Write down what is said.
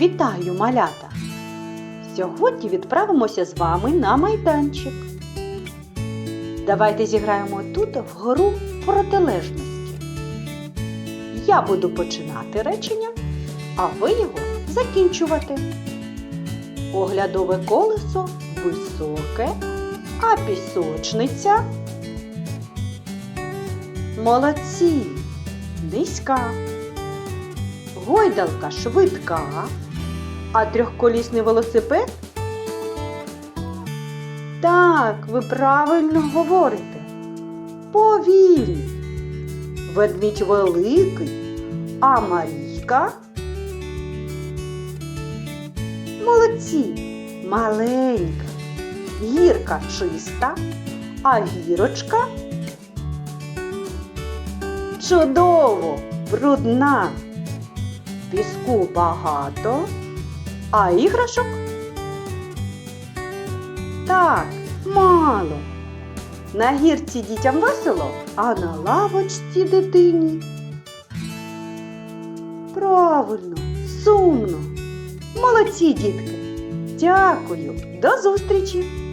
Вітаю, малята! Сьогодні відправимося з вами на майданчик. Давайте зіграємо тут в гру протилежності. Я буду починати речення, а ви його закінчувати. Оглядове колесо високе, а пісочниця молодці, низька. Гойдалка швидка, а трьохколісний велосипед? Так, ви правильно говорите. Повільний. Ведмідь великий, а Марійка? Молодці, маленька, гірка чиста, а гірочка? Чудово, брудна. Піску багато, а іграшок? Так, мало. На гірці дітям весело, а на лавочці дитині. Правильно, сумно. Молодці, дітки. Дякую. До зустрічі!